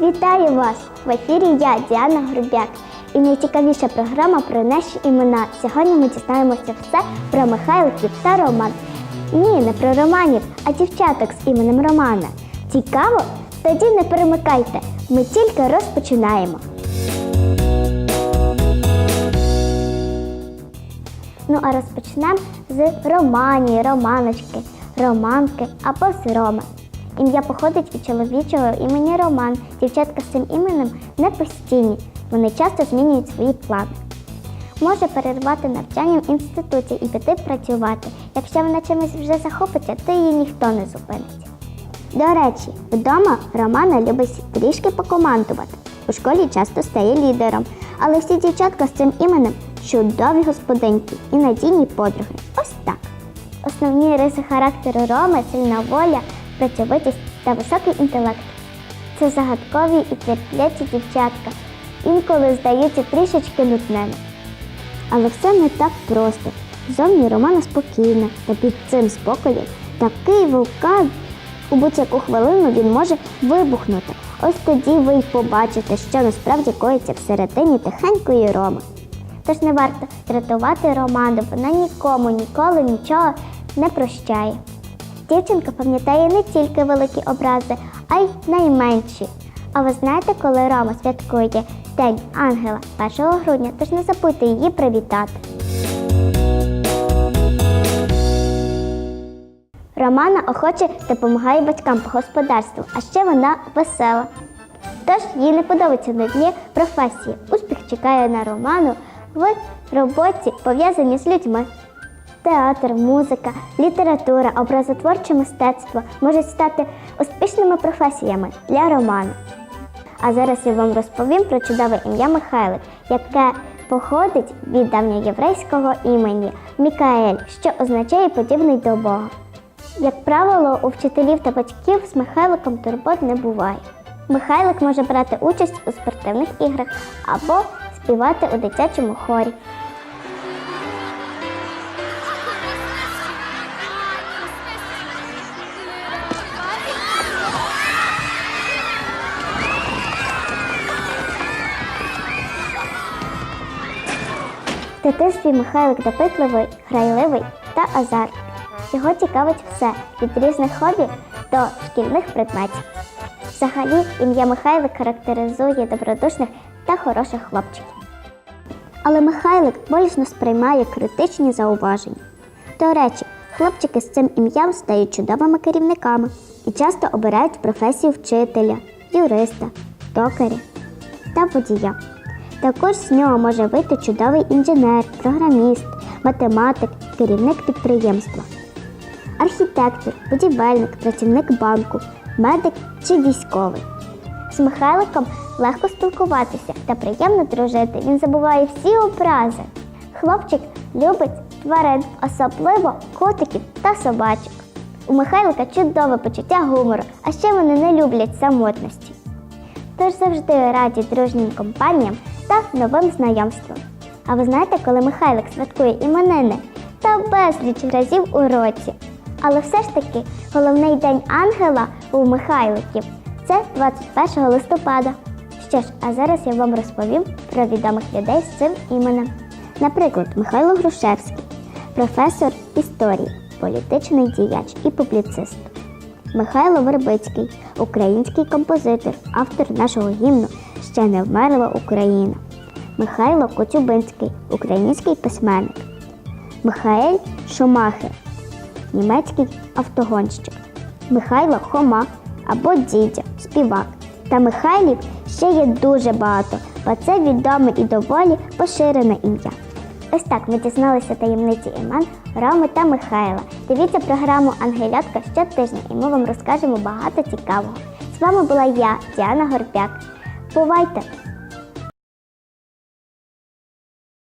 Вітаю вас! В ефірі я, Діана Грубяк. І найцікавіша програма про наші імена. Сьогодні ми дізнаємося все про Михайликів та Роман. Ні, не про романів, а дівчаток з іменем Романа. Цікаво? Тоді не перемикайте. Ми тільки розпочинаємо. Ну а розпочнемо з Романі, Романочки, Романки або з Роми. Ім'я походить від чоловічого імені Роман. Дівчатка з цим іменем не постійні. Вони часто змінюють свої плани. Може перервати навчання в інституті і піти працювати. Якщо вона чимось вже захопиться, то її ніхто не зупинить. До речі, вдома Романа любить трішки покомандувати. У школі часто стає лідером, але всі дівчатка з цим іменем чудові господинки і надійні подруги. Ось так. Основні риси характеру Роми сильна воля, працьовитість та високий інтелект. Це загадкові і терплячі дівчатка, інколи здаються трішечки нудними. Але все не так просто. Зовні Романа спокійна, та під цим спокоєм такий вулкан. У будь-яку хвилину він може вибухнути. Ось тоді ви й побачите, що насправді коїться всередині тихенької Роми. Тож не варто дратувати Роману, вона нікому ніколи нічого не прощає. Дівчинка пам'ятає не тільки великі образи, а й найменші. А ви знаєте, коли Рома святкує День Ангела 1 грудня, тож не забудьте її привітати. Романа охоче допомагає батькам по господарству, а ще вона весела. Тож їй не подобаються нудні професії. Успіх чекає на Роману в роботі, пов'язані з людьми. Театр, музика, література, образотворче мистецтво можуть стати успішними професіями для Романа. А зараз я вам розповім про чудове ім'я Михайлик, яке походить від давньоєврейського імені Мікаель, що означає подібний до Бога. Як правило, у вчителів та батьків з Михайликом турбот не буває. Михайлик може брати участь у спортивних іграх або співати у дитячому хорі. В дитинстві Михайлик допитливий, грайливий та азартний. Його цікавить все від різних хобі до шкільних предметів. Взагалі, ім'я Михайлик характеризує добродушних та хороших хлопчиків. Але Михайлик болісно сприймає критичні зауваження. До речі, хлопчики з цим ім'ям стають чудовими керівниками і часто обирають професію вчителя, юриста, токаря та водія. Також з нього може вийти чудовий інженер, програміст, математик, керівник підприємства, архітектор, будівельник, працівник банку, медик чи військовий. З Михайликом легко спілкуватися та приємно дружити. Він забуває всі образи. Хлопчик любить тварин, особливо котиків та собачок. У Михайлика чудове почуття гумору, а ще вони не люблять самотності. Тож завжди раді дружнім компаніям та новим знайомствам. А ви знаєте, коли Михайлик святкує іменини та безліч разів у році. Але все ж таки головний день ангела у Михайликів це 21 листопада. Що ж, а зараз я вам розповім про відомих людей з цим іменем. Наприклад, Михайло Грушевський, професор історії, політичний діяч і публіцист. Михайло Вербицький, український композитор, автор нашого гімну Ще не вмерла Україна. Михайло Коцюбинський, український письменник. Михаель Шумахер, німецький автогонщик. Михайло Хома або Дідя, співак. Та Михайлів ще є дуже багато, бо це відоме і доволі поширене ім'я. Ось так ми дізналися таємниці імен Роми та Михайла. Дивіться програму Ангелятка щотижня, і ми вам розкажемо багато цікавого. З вами була я, Діана Горбяк. Бувайте!